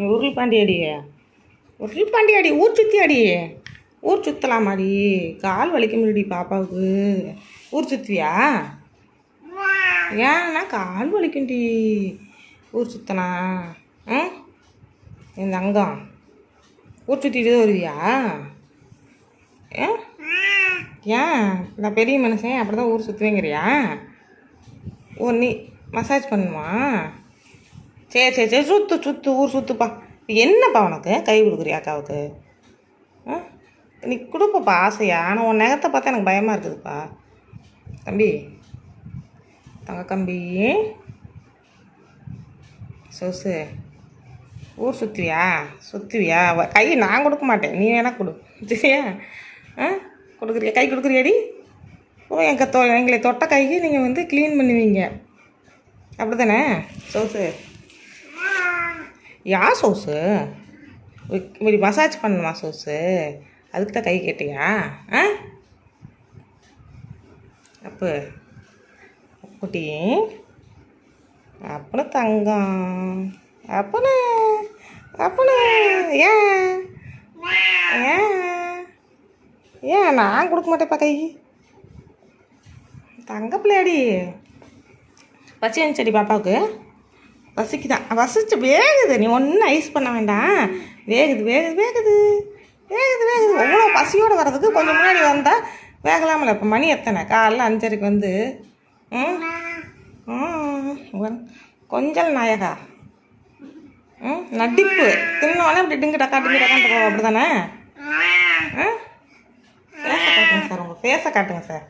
நீ உருள் பாண்டி அடி உருள் பாண்டி அடி ஊர் சுற்றி அடி ஊர் சுற்றலாமாடி கால் வலிக்க முடியடி பாப்பாவுக்கு. ஊர் சுற்றுவியா ஏன்னா கால் வலிக்கும்டி. ஊர் சுத்தனா ம் என் அங்கம் ஊர் சுற்றிட்டு தான் வருவியா? ஏன் ஏன்? நான் பெரிய மனுஷன் அப்படி தான் ஊர் சுற்றுவேங்கிறியா ஓ நீ மசாஜ் பண்ணுமா? சரி சரி சரி சுற்று சுற்று ஊர் சுற்றுப்பா என்னப்பா உனக்கு? கை கொடுக்குறியா அக்காவுக்கு? ஆ? நீ கொடுப்பப்பா ஆசையா? ஆனால் உன் நகத்தை பார்த்தா எனக்கு பயமாக இருக்குதுப்பா. தம்பி. தங்க கம்பி சொசு. ஊர் சுற்றுவியா சுற்றுவியா கை நான் கொடுக்க மாட்டேன். நீ வேணால் கொடு. சரியா? ஆ? கொடுக்குறியா? கை கொடுக்குறியாடி? ஓ எங்கள் தொ எங்களை தொட்ட கைக்கு நீங்கள் வந்து க்ளீன் பண்ணுவீங்க. அப்படி தானே சொசு. யா சோஸு இப்படி மசாஜ் பண்ணணுமா சோஸு அதுக்கு தான் கை கேட்டியா? ஆ? அப்பு. குட்டி. அப்புறம் தங்கம். அப்பனு அப்பனு ஏன்? ஏன்? ஏன் நான் கொடுக்க மாட்டேப்பா கை. தங்க பிள்ளையாடி. பசி செடி பாப்பாவுக்கு. பசிக்குதான் வசிச்சு வேகுது. நீ ஒன்றும் ஐஸ் பண்ண வேண்டாம். வேகுது வேகுது வேகுது. வேகுது வேகுது. அவ்வளோ பசியோடு வர்றதுக்கு கொஞ்சம் முன்னாடி வந்தால் வேகலாமல இப்போ மணி எத்தனை? காலைல அஞ்சரைக்கு வந்து. ம்? கொஞ்சல் நாயகா. ம் நடிப்பு. தின்னோடனே அப்படி டிங்கு டக்கா டிங்கு டக்கான்ட்டு போவோம் அப்படி தானே ஆ? ஃபேஸை காட்டுங்க சார். உங்கள் ஃபேஸை காட்டுங்க சார்.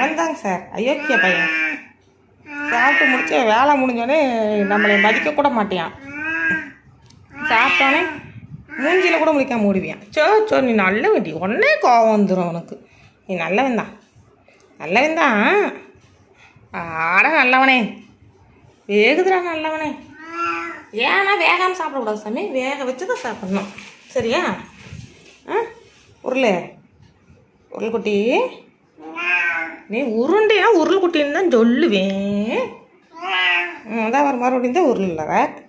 வந்தாங்க சார். அயோக்கிய பையன். சாப்பிட்டு முடிச்சு வேலை முடிஞ்சோடனே நம்மளை மதிக்க கூட மாட்டியான். சாப்பிட்டோன்னே மூஞ்சியில் கூட முடிக்காம மூடுவியான் சோ சோ நீ நல்ல டி உடனே கோவம் வந்துடும் உனக்கு. நீ நல்லவன் தான் நல்லவன் தான் ஆட நல்லவனே. வேகுதுடா நல்லவனே. ஏன்னா வேகாமல் சாப்பிடக்கூடாது சாமி. வேக வச்சு தான் சாப்பிடணும். சரியா? ஆ? உருளை. உருள் குட்டி நீ உருண்டினா உருள் குட்டின்னு தான் சொல்லுவேன். அதான் வர மறுபடியும் தான் உருள் இல்லை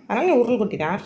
அதனால் நீ உருள் குட்டி தான்